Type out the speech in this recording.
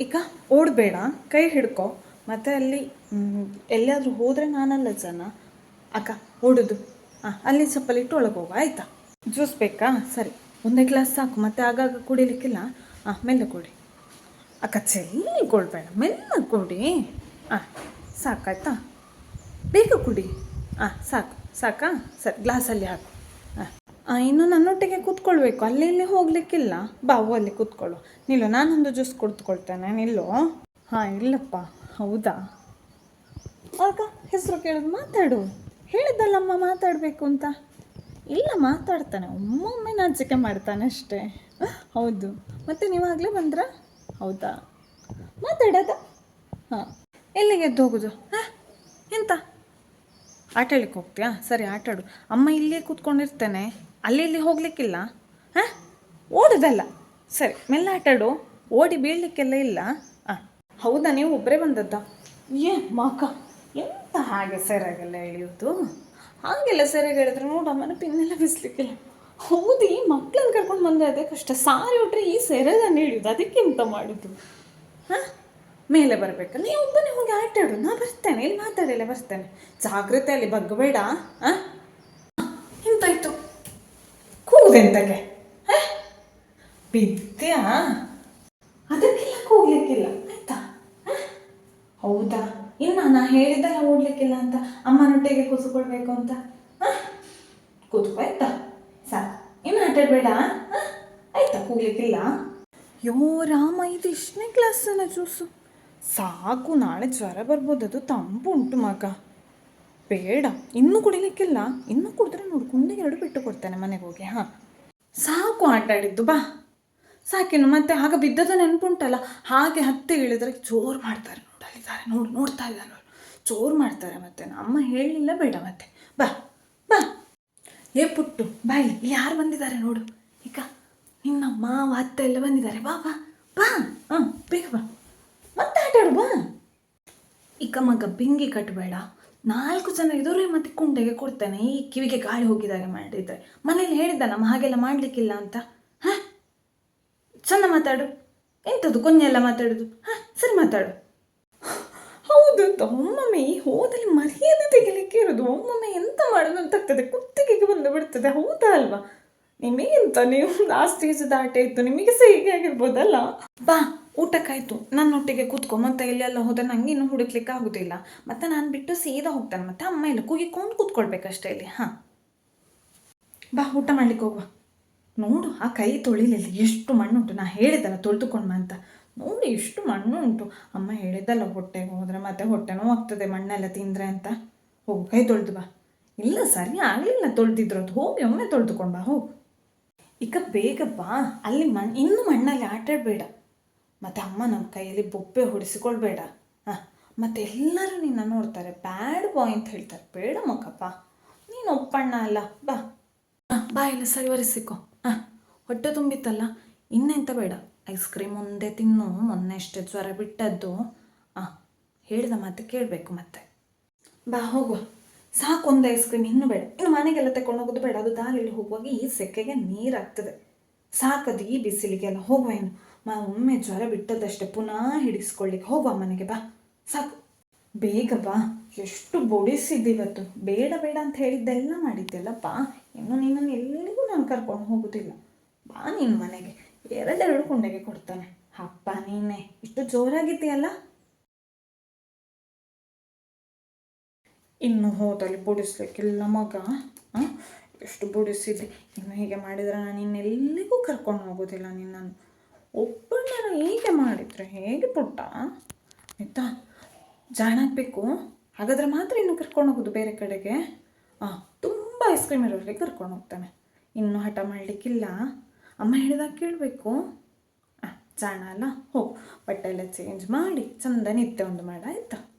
ಈಗ ಓಡಬೇಡ, ಕೈ ಹಿಡ್ಕೊ. ಮತ್ತೆ ಅಲ್ಲಿ ಎಲ್ಲಿಯಾದರೂ ಹೋದರೆ ನಾನಲ್ಲ ಜನ. ಅಕ್ಕ, ಓಡೋದು. ಹಾಂ ಅಲ್ಲಿ ಚಪ್ಪಲಿ ಇಟ್ಟು ಒಳಗೆ ಹೋಗು ಆಯಿತಾ? ಜ್ಯೂಸ್ ಬೇಕಾ? ಸರಿ. ಒಂದೇ ಗ್ಲಾಸ್ ಸಾಕು, ಮತ್ತೆ ಆಗಾಗ ಕುಡಿಲಿಕ್ಕಿಲ್ಲ. ಹಾಂ ಮೆಲ್ಲ ಕೊಡಿ. ಅಕ್ಕ ಚೆಲ್ಲಿಕೊಳ್ಬೇಡ ಮೆಲ್ಲ ಕೊಡಿ. ಹಾಂ ಸಾಕಾಯ್ತಾ? ಬೇಗ ಕುಡಿ. ಹಾಂ ಸಾಕು. ಸಾಕಾ? ಸರಿ, ಗ್ಲಾಸಲ್ಲಿ ಹಾಕು. ಹಾಂ ಇನ್ನು ನನ್ನೊಟ್ಟಿಗೆ ಕೂತ್ಕೊಳ್ಬೇಕು. ಅಲ್ಲಿ ಇಲ್ಲಿ ಹೋಗ್ಲಿಕ್ಕಿಲ್ಲ. ಬಾವು ಅಲ್ಲಿ ಕೂತ್ಕೊಳ್ಳು. ನಿಲ್ಲು, ನಾನೊಂದು ಜ್ಯೂಸ್ ಕುಡ್ದುಕೊಳ್ತೇನೆ. ನಿಲ್ಲು. ಹಾಂ, ಇಲ್ಲಪ್ಪ. ಹೌದಾ? ಆಗ ಹೆಸರು ಕೇಳೋದು ಮಾತಾಡು. ಹೇಳಿದ್ದಲ್ಲಮ್ಮ, ಮಾತಾಡಬೇಕು ಅಂತ. ಇಲ್ಲ, ಮಾತಾಡ್ತಾನೆ. ಒಮ್ಮೊಮ್ಮೆ ನಾಚಿಕೆ ಮಾಡ್ತಾನೆ ಅಷ್ಟೇ. ಹೌದು. ಮತ್ತೆ ನೀವಾಗಲೇ ಬಂದ್ರ? ಹೌದಾ? ಮಾತಾಡೋದ? ಹಾಂ. ಎಲ್ಲಿಗೆ ಎದ್ದು ಹೋಗೋದು? ಹಾಂ ಆಟ ಆಡ್ಲಿಕ್ಕೆ ಹೋಗ್ತೀಯಾ? ಸರಿ ಆಟಾಡು ಅಮ್ಮ ಇಲ್ಲೇ ಕೂತ್ಕೊಂಡಿರ್ತೇನೆ. ಅಲ್ಲಿ ಇಲ್ಲಿ ಹೋಗ್ಲಿಕ್ಕಿಲ್ಲ? ಹಾಂ? ಓಡೋದಲ್ಲ ಸರಿ, ಮೆಲ್ಲ ಆಟಾಡು ಓಡಿ ಬೀಳಲಿಕ್ಕೆಲ್ಲ ಇಲ್ಲ. ಹಾಂ ಹೌದಾ ನೀವು? ಒಬ್ಬರೇ ಬಂದದ್ದ? ಏ, ಮಾಕ, ಎಂತ ಹಾಗೆ ಸೆರಗೆಲ್ಲ ಎಳೆಯೋದು ಹಾಗೆಲ್ಲ ಸರಿಯಾಗಿ ಹೇಳಿದ್ರು ನೋಡು ಪಿನ್ನೆಲ್ಲ ಬಿಸ್ಲಿಕ್ಕಿಲ್ಲ. ಹೌದು, ಈ ಮಕ್ಳನ್ನ ಕರ್ಕೊಂಡು ಬಂದರೆ ಅದೇ ಕಷ್ಟ. ಸಾರಿ ಹೊಟ್ರೆ ಈ ಸೆರೆದನ್ನು ಹಿಡಿಯೋದು ಅದಕ್ಕೆ ಎಂತ ಮಾಡೋದು ಹಾಂ? ಮೇಲೆ ಬರಬೇಕು. ನೀವು ಒಬ್ಬನೇ ಹೋಗಿ ಆಟಾಡು ನಾ ಬರ್ತೇನೆ. ಇಲ್ಲಿ ಮಾತಾಡಿಲ್ಲ ಬರ್ತೇನೆ? ಜಾಗ್ರತೆ ಅಲ್ಲಿ ಬಗ್ಗಬೇಡ ಆ? ಎಂತಾಯ್ತು? ಹಾಂ ಬಿದ್ದ್ಯಾ? ಅದಕ್ಕೆಲ್ಲ ಕೂಗ್ಲಿಕ್ಕಿಲ್ಲ. ಆಯ್ತಾ? ಹೌದಾ? ಇನ್ನ ನಾ ಹೇಳಿದ್ದಲ್ಲ ಓಡ್ಲಿಕ್ಕಿಲ್ಲ ಅಂತ ಅಮ್ಮನೊಟ್ಟಿಗೆ ಕೂತ್ಕೊಳ್ಬೇಕು ಅಂತ. ಹಾಂ ಕೂತ್ಕೋ, ಆಯ್ತಾ? ಸಾಕು. ಇನ್ನು ಆಟಾಡ್ಬೇಡ? ಆಯ್ತಾ? ಕೂಗ್ಲಿಕ್ಕಿಲ್ಲ. ಯೋ, ರಾಮ, ಇದು ಇಷ್ಟನೇ ಕ್ಲಾಸನ ಜ್ಯೂಸು ಸಾಕು, ನಾಳೆ ಜ್ವರ ಬರ್ಬೋದು, ಅದು ತಂಪು ಉಂಟು ಮಗ. ಬೇಡ, ಇನ್ನೂ ಕುಡಿಲಿಕ್ಕಿಲ್ಲ. ಇನ್ನೂ ಕುಡಿದ್ರೆ ನೋಡು, ಕುಂಡಿಗೆ ಎರಡು ಬಿಟ್ಟು ಕೊಡ್ತೇನೆ ಮನೆಗೆ ಹೋಗಿ, ಹಾಂ. ಸಾಕು ಆಟ ಆಡಿದ್ದು, ಬಾ. ಸಾಕಿನ್ನು ಮತ್ತೆ ಆಗ ಬಿದ್ದದ ನೆನಪುಂಟಲ್ಲ, ಹಾಗೆ ಹತ್ತಿ ಇಳಿದ್ರೆ ಜೋರು ಮಾಡ್ತಾರೆ ನೋಡಲಿದ್ದಾರೆ ನೋಡಿ, ನೋಡ್ತಾ ಇದ್ದಾರೆ ಅವ್ರು ಜೋರು ಮಾಡ್ತಾರೆ ಮತ್ತೆ ಅಮ್ಮ ಹೇಳಲಿಲ್ಲ ಬೇಡ ಮತ್ತೆ. ಬಾ ಬಾ. ಏ ಪುಟ್ಟು, ಬಾ ಇಲ್ಲಿ. ಯಾರು ಬಂದಿದ್ದಾರೆ ನೋಡು? ಈಗ ನಿನ್ನ ಮಾವ, ಅತ್ತೆ ಎಲ್ಲ ಬಂದಿದ್ದಾರೆ. ಬಾ ಬಾ ಬಾ. ಹಾಂ ಬೇಗ ಬಾ. ಈಗ ಮಗ ಬಿಂಗಿ ಕಟ್ಟಬೇಡ ನಾಲ್ಕು ಜನ ಎದುರೇ ಮತ್ತೆ ಕುಂಡೆಗೆ ಕೊಡ್ತೇನೆ. ಈ ಕಿವಿಗೆ ಗಾಳಿ ಹೋಗಿದಾಗೆ ಮಾಡಿದ್ರೆ. ಮನೇಲಿ ಹೇಳಿದ್ದ ನಮ್ಮ ಹಾಗೆಲ್ಲ ಮಾಡಲಿಕ್ಕಿಲ್ಲ ಅಂತ. ಹಾಂ? ಚೆಂದ ಮಾತಾಡು. ಎಂಥದ್ದು ಕೊನೆಯೆಲ್ಲ ಮಾತಾಡೋದು? ಹಾಂ? ಸರಿ ಮಾತಾಡು. ಹೌದು ಅಂತ ಒಮ್ಮೊಮ್ಮೆ ಈ ಹೋದಲ್ಲಿ ಮರ್ಯಾದೆ ತೆಗಿಲಿಕ್ಕೆ ಇರೋದು. ಒಮ್ಮೊಮ್ಮೆ ಎಂತ ಮಾಡೋದು ಅಂತ ಆಗ್ತದೆ. ಕುತ್ತಿಗೆಗೆ ಬಂದು ಬಿಡ್ತದೆ. ಹೌದಾ ಅಲ್ವಾ? ನಿಮಗೆಂತ ನೀವು ಆ ಸ್ಟೇಜ್ ದಾಟೆ ಇತ್ತು. ನಿಮಗೆ ಸಹ ಹೀಗೆ ಆಗಿರ್ಬೋದಲ್ಲ? ಬಾ, ಊಟಕ್ಕಾಯ್ತು. ನನ್ನೊಟ್ಟಿಗೆ ಕೂತ್ಕೊ. ಮತ್ತೆ ಎಲ್ಲೆಲ್ಲ ಹೋದ್ರೆ ನಂಗೆ ಇನ್ನು ಹುಡುಕ್ಲಿಕ್ಕೆ ಆಗುದಿಲ್ಲ. ಮತ್ತೆ ನಾನು ಬಿಟ್ಟು ಸೀದಾ ಹೋಗ್ತಾನೆ. ಮತ್ತೆ ಅಮ್ಮ ಇಲ್ಲ ಕೂಗಿಕೊಂಡು ಕೂತ್ಕೊಳ್ಬೇಕಷ್ಟೇ ಇಲ್ಲಿ. ಹಾ. ಬಾ, ಊಟ ಮಾಡ್ಲಿಕ್ಕೆ ಹೋಗುವ. ನೋಡು, ಆ ಕೈ ತೊಳಿಲಿಲ್ಲ. ಎಷ್ಟು ಮಣ್ಣುಂಟು. ನಾ ಹೇಳಿದ್ದಲ್ಲ, ತೊಳೆದುಕೊಂಡ್ಮ ಅಂತ. ನೋಡಿ, ಎಷ್ಟು ಮಣ್ಣು ಉಂಟು ಅಮ್ಮ ಹೇಳಿದ್ದಲ್ಲ, ಹೊಟ್ಟೆಗೆ ಹೋದ್ರೆ ಮತ್ತೆ ಹೊಟ್ಟೆನೂ ಆಗ್ತದೆ, ಮಣ್ಣೆಲ್ಲ ತಿಂದ್ರೆ ಅಂತ. ಹೋಗು, ಕೈ ತೊಳೆದು ಬಾ. ಇಲ್ಲ, ಸರಿ ಆಗಲಿಲ್ಲ, ತೊಳೆದಿದ್ರು ಅದು. ಹೋಗಿ ಒಮ್ಮೆ ತೊಳೆದುಕೊಂಡು ಬಾ, ಹೋಗು. ಈಗ ಬೇಗ ಬಾ. ಅಲ್ಲಿ ಮಣ್ ಇನ್ನು ಮಣ್ಣಲ್ಲಿ ಆಟಾಡಬೇಡ ಮತ್ತು ಅಮ್ಮ ನಮ್ಮ ಕೈಯಲ್ಲಿ ಬೊಬ್ಬೆ ಹೊಡಿಸಿಕೊಳ್ಬೇಡ. ಹಾಂ ಮತ್ತೆಲ್ಲರೂ ನಿನ್ನ ನೋಡ್ತಾರೆ. ಬ್ಯಾಡ್ ಬಾಯ್ ಅಂತ ಹೇಳ್ತಾರೆ. ಬೇಡ ಮಕ್ಕಪ್ಪ. ನೀನು ಒಪ್ಪಣ್ಣ ಅಲ್ಲ. ಬಾ. ಹಾಂ ಬಾ ಇಲ್ಲ ಸರಿ ಒರೆಸಿಕೊ. ಹಾಂ ಹೊಟ್ಟೆ ತುಂಬಿತ್ತಲ್ಲ? ಇನ್ನೆಂತ ಬೇಡ. ಐಸ್ ಕ್ರೀಮ್ ಒಂದೇ ತಿನ್ನು. ಮೊನ್ನೆ ಎಷ್ಟು ಜ್ವರ ಬಿಟ್ಟದ್ದು. ಹಾಂ ಹೇಳಿದ ಮಾತು ಕೇಳಬೇಕು ಮತ್ತೆ. ಬಾ ಹೋಗುವ. ಸಾಕು, ಒಂದು ಐಸ್ ಕ್ರೀಮ್ ಇನ್ನೂ ಬೇಡ. ಇನ್ನು ಮನೆಗೆಲ್ಲ ತಗೊಂಡು ಹೋಗೋದು ಬೇಡ. ಅದು ದಾರಿಯಲ್ಲಿ ಹೋಗುವಾಗ ಈ ಸೆಕೆಗೆ ನೀರಾಗ್ತದೆ. ಸಾಕದು ಈ ಬಿಸಿಲಿಗೆಲ್ಲ. ಹೋಗುವ ಏನು ಮಾ, ಒಮ್ಮೆ ಜ್ವರ ಬಿಟ್ಟದಷ್ಟೇ ಪುನಃ ಹಿಡಿಸ್ಕೊಳ್ಳಿಕ್ಕೆ ಹೋಗುವ ಮನೆಗೆ ಬಾ. ಸಾಕು. ಬೇಗ ಬಾ. ಎಷ್ಟು ಬೊಡಿಸಿದ್ದಿವತ್ತು. ಬೇಡ ಬೇಡ ಅಂತ ಹೇಳಿದ್ದೆಲ್ಲ ಮಾಡಿದ್ದೆಲ್ಲಪ್ಪ ಇನ್ನು ನಿನ್ನನ್ನು ಎಲ್ಲಿಗೂ ನಾನು ಕರ್ಕೊಂಡು ಹೋಗೋದಿಲ್ಲ. ಬಾ ನಿನ್ನ ಮನೆಗೆ. ಎರಡೆರಡು ಕುಂಡೆಗೆ ಕೊಡ್ತಾನೆ. ಅಪ್ಪ ನೀನೆ. ಇಷ್ಟು ಜೋರಾಗಿದ್ದೀಯಲ್ಲ? ಇನ್ನು ಹೋದಲ್ಲಿ ಬುಡಿಸ್ಲಿಕ್ಕಿಲ್ಲ ಮಗ? ಎಷ್ಟು ಬುಡಿಸಿದ್ದೆ. ಇನ್ನು ಹೀಗೆ ಮಾಡಿದರೆ ನಾನು ಇನ್ನೆಲ್ಲಿಗೂ ಕರ್ಕೊಂಡು ಹೋಗೋದಿಲ್ಲ ನಿನ್ನನ್ನು. ಒಬ್ಬಣ್ಣನ ಹೀಗೆ ಮಾಡಿದರೆ ಹೇಗೆ ಪುಟ್ಟ? ಆಯಿತಾ? ಜಾಣಾಗಬೇಕು ಹಾಗಾದರೆ ಮಾತ್ರ ಇನ್ನು ಕರ್ಕೊಂಡು ಹೋಗೋದು ಬೇರೆ ಕಡೆಗೆ? ಹಾಂ ತುಂಬ ಐಸ್ ಕ್ರೀಮ್ ಇರೋರಿಗೆ ಕರ್ಕೊಂಡು ಹೋಗ್ತಾನೆ. ಇನ್ನೂ ಹಠ ಮಾಡಲಿಕ್ಕಿಲ್ಲ. ಅಮ್ಮ ಹೇಳಿದಾಗ ಕೇಳಬೇಕು. ಜಾಣ ಅಲ್ಲ? ಹೋಗು. ಬಟ್ಟೆ ಎಲ್ಲ ಚೇಂಜ್ ಮಾಡಿ, ಚಂದ ನಿತ್ಯ ಒಂದು ಮಾಡ, ಆಯಿತಾ?